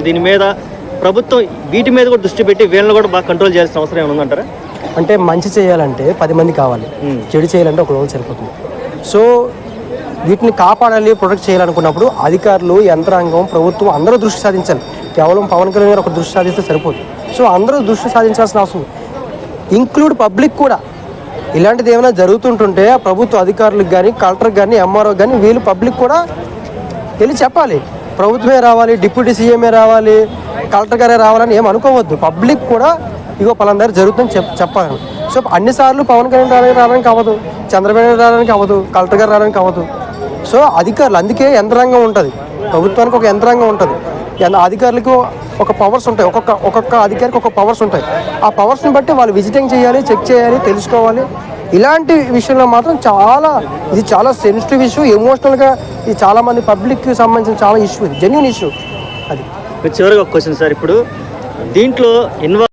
అసలు దీని మీద ప్రభుత్వం వీటి మీద కూడా దృష్టి పెట్టి వీళ్ళని కూడా బాగా కంట్రోల్ చేయాల్సిన అవసరం ఏమైనా ఉందంటారా? అంటే మంచి చేయాలంటే పది మంది కావాలి. చెడు చేయాలంటే ఒక రోజు సరిపోతుంది. సో వీటిని కాపాడాలి ప్రొటెక్ట్ చేయాలనుకున్నప్పుడు అధికారులు యంత్రాంగం ప్రభుత్వం అందరూ దృష్టి సాధించాలి. కేవలం పవన్ కళ్యాణ్ గారు ఒక దృష్టి సాధిస్తే సరిపోదు. సో అందరూ దృష్టి సాధించాల్సిన అవసరం. ఇంక్లూడ్ పబ్లిక్ కూడా. ఇలాంటిది ఏమైనా జరుగుతుంటుంటే ఆ ప్రభుత్వ అధికారులకు కానీ కలెక్టర్కి కానీ ఎంఆర్ఓ కానీ వీళ్ళు పబ్లిక్ కూడా వెళ్ళి చెప్పాలి. ప్రభుత్వమే రావాలి డిప్యూటీ సీఎంఏ రావాలి కలెక్టర్ గారే రావాలని ఏం అనుకోవద్దు. పబ్లిక్ కూడా ఇగో పలందరూ జరుగుతుందని చెప్ చెప్పాలి. సో అన్నిసార్లు పవన్ కళ్యాణ్ రావడానికి రావడానికి అవ్వదు చంద్రబాబు నాయుడు రావడానికి అవ్వదు కలెక్టర్ గారు రావడానికి అవ్వదు. సో అధికారులు అందుకే యంత్రాంగం ఉంటుంది. ప్రభుత్వానికి ఒక యంత్రాంగం ఉంటుంది. అధికారులకు ఒక పవర్స్ ఉంటాయి. ఒక్కొక్క ఒక్కొక్క అధికారికి ఒక పవర్స్ ఉంటాయి. ఆ పవర్స్ని బట్టి వాళ్ళు విజిటింగ్ చేయాలి చెక్ చేయాలి తెలుసుకోవాలి. ఇలాంటి విషయంలో మాత్రం చాలా ఇది చాలా సెన్సిటివ్ ఇష్యూ ఎమోషనల్గా ఇది చాలా మంది పబ్లిక్కి సంబంధించిన చాలా ఇష్యూ ఇది జెన్యున్ ఇష్యూ అది చివరిగా ఒక క్వశ్చన్ సార్. ఇప్పుడు దీంట్లో ఇన్వాల్వ్